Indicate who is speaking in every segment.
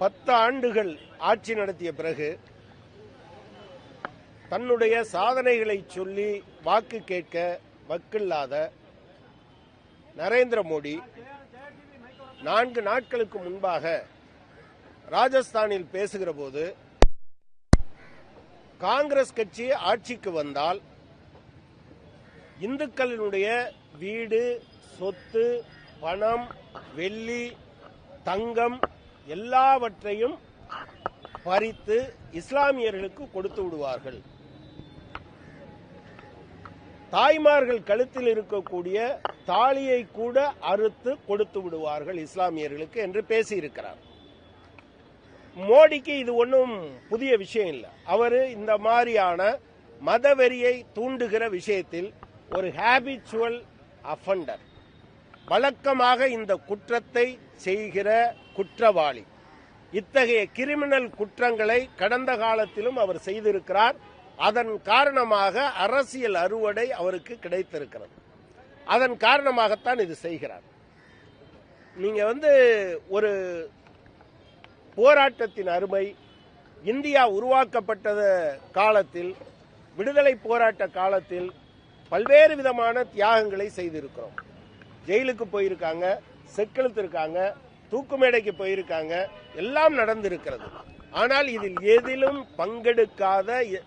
Speaker 1: பத்து ஆண்டுகள் ஆட்சி நடத்திய பிறகு தன்னுடைய சாதனைகளை சொல்லி வாக்கு கேட்க வக்கில்லாத நரேந்திர மோடி நான்கு நாட்களுக்கு முன்பாக ராஜஸ்தானில் பேசுகிற போது காங்கிரஸ் கட்சி ஆட்சிக்கு வந்தால் இந்துக்களினுடைய வீடு சொத்து பணம் வெள்ளி தங்கம் எல்லாவற்றையும் பறித்து இஸ்லாமியர்களுக்கு கொடுத்து விடுவார்கள். தாய்மார்கள் கழுத்தில் இருக்கக்கூடிய தாலியை கூட அறுத்து கொடுத்து விடுவார்கள் இஸ்லாமியர்களுக்கு என்று பேசியிருக்கிறார். மோடிக்கு இது ஒன்றும் புதிய விஷயம் இல்லை. அவர் இந்த மாதிரியான மதவெறியை தூண்டுகிற விஷயத்தில் ஒரு ஹேபிச்சுவல் அஃபண்டர் வழக்கமாக இந்த குற்றத்தை செய்கிற குற்றவாளி. இத்தகைய கிரிமினல் குற்றங்களை கடந்த காலத்திலும் அவர் செய்திருக்கிறார். அதன் காரணமாக அரசியல் அறுவடை அவருக்கு கிடைத்திருக்கிறது. அதன் காரணமாகத்தான் இது செய்கிறார். நீங்க வந்து ஒரு போராட்டத்தின் அருமை இந்தியா உருவாக்கப்பட்டத காலத்தில் விடுதலை போராட்ட காலத்தில் பல்வேறு விதமான தியாகங்களை செய்திருக்கிறோம். ஜெயிலுக்கு போயிருக்காங்க செக்கெழுத்திருக்காங்க தூக்கு மேடைக்கு போயிருக்காங்க எல்லாம் நடந்திருக்கிறது. ஆனால் இதில் எதிலும் பங்கெடுக்காத எ-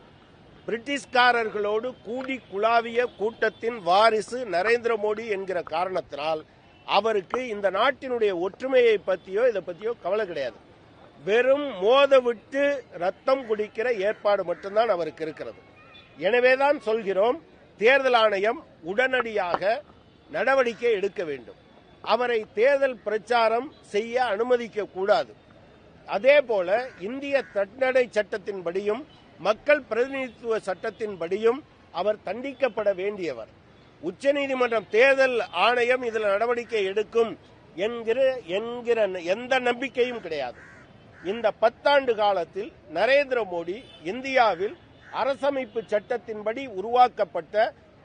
Speaker 1: பிரிட்டிஷ்காரர்களோடு கூடி குழாவிய கூட்டத்தின் வாரிசு நரேந்திர மோடி என்கிற காரணத்தினால் அவருக்கு இந்த நாட்டினுடைய ஒற்றுமையை பற்றியோ இதை பற்றியோ கவலை கிடையாது. வெறும் மோத விட்டு ரத்தம் குடிக்கிற ஏற்பாடு மட்டும்தான் அவருக்கு இருக்கிறது. எனவேதான் சொல்கிறோம் தேர்தல் ஆணையம் உடனடியாக நடவடிக்கை எடுக்க வேண்டும். அவரை தேர்தல் பிரச்சாரம் செய்ய அனுமதிக்க கூடாது. அதே போல இந்திய தட்நடை சட்டத்தின்படியும் மக்கள் பிரதிநிதித்துவ சட்டத்தின்படியும் அவர் தண்டிக்கப்பட வேண்டியவர். உச்சநீதிமன்றம் தேர்தல் ஆணையம் இதில் நடவடிக்கை எடுக்கும் என்கிற என்கிற எந்த நம்பிக்கையும் கிடையாது. இந்த பத்தாண்டு காலத்தில் நரேந்திர மோடி இந்தியாவில் அரசமைப்பு சட்டத்தின்படி உருவாக்கப்பட்ட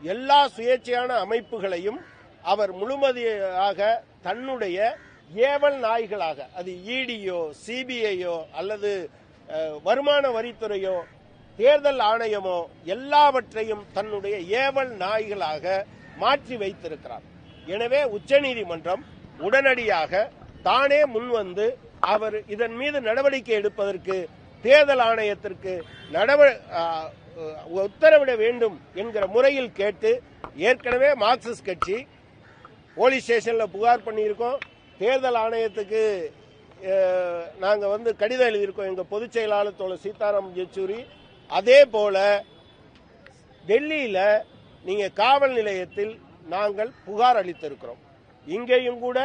Speaker 1: எல்லா சுயேட்சையான அமைப்புகளையும் அவர் முழுமதியாக தன்னுடைய ஏவல் நாய்களாக அது இடியோ சிபிஐயோ அல்லது வருமான வரித்துறையோ தேர்தல் ஆணையமோ எல்லாவற்றையும் தன்னுடைய ஏவல் நாய்களாக மாற்றி வைத்திருக்கிறார். எனவே உச்சநீதிமன்றம் உடனடியாக தானே முன்வந்து அவர் இதன் மீது நடவடிக்கை எடுப்பதற்கு தேர்தல் ஆணையத்திற்கு நடவ உத்தரவிட வேண்டும் என்கிற முறையில் கேட்டு ஏற்கனவே மார்க்சிஸ்ட் கட்சி போலீஸ் ஸ்டேஷன்ல புகார் பண்ணியிருக்கோம். தேர்தல் ஆணையத்துக்கு நாங்கள் வந்து கடிதம் எழுதியிருக்கோம். எங்கள் பொதுச் செயலாளர் தோழர் சீதாராம் யெச்சூரி. அதே போல டெல்லியில் நீங்கள் காவல் நிலையத்தில் நாங்கள் புகார் அளித்திருக்கிறோம். இங்கேயும் கூட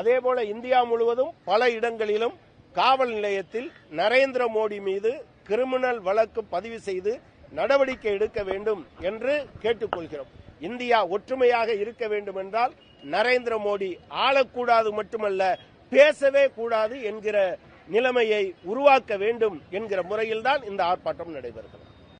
Speaker 1: அதே போல இந்தியா முழுவதும் பல இடங்களிலும் காவல் நிலையத்தில் நரேந்திர மோடி மீது கிரிமினல் வழக்கு பதிவு செய்து நடவடிக்கை எடுக்க வேண்டும் என்று கேட்டுக்கொள்கிறோம். இந்தியா ஒற்றுமையாக இருக்க வேண்டும் என்றால் நரேந்திர மோடி ஆளக்கூடாது மட்டுமல்ல பேசவே கூடாது என்கிற நிலைமையை உருவாக்க வேண்டும் என்கிற முறையில்தான் இந்த ஆர்ப்பாட்டம் நடைபெறுகிறது.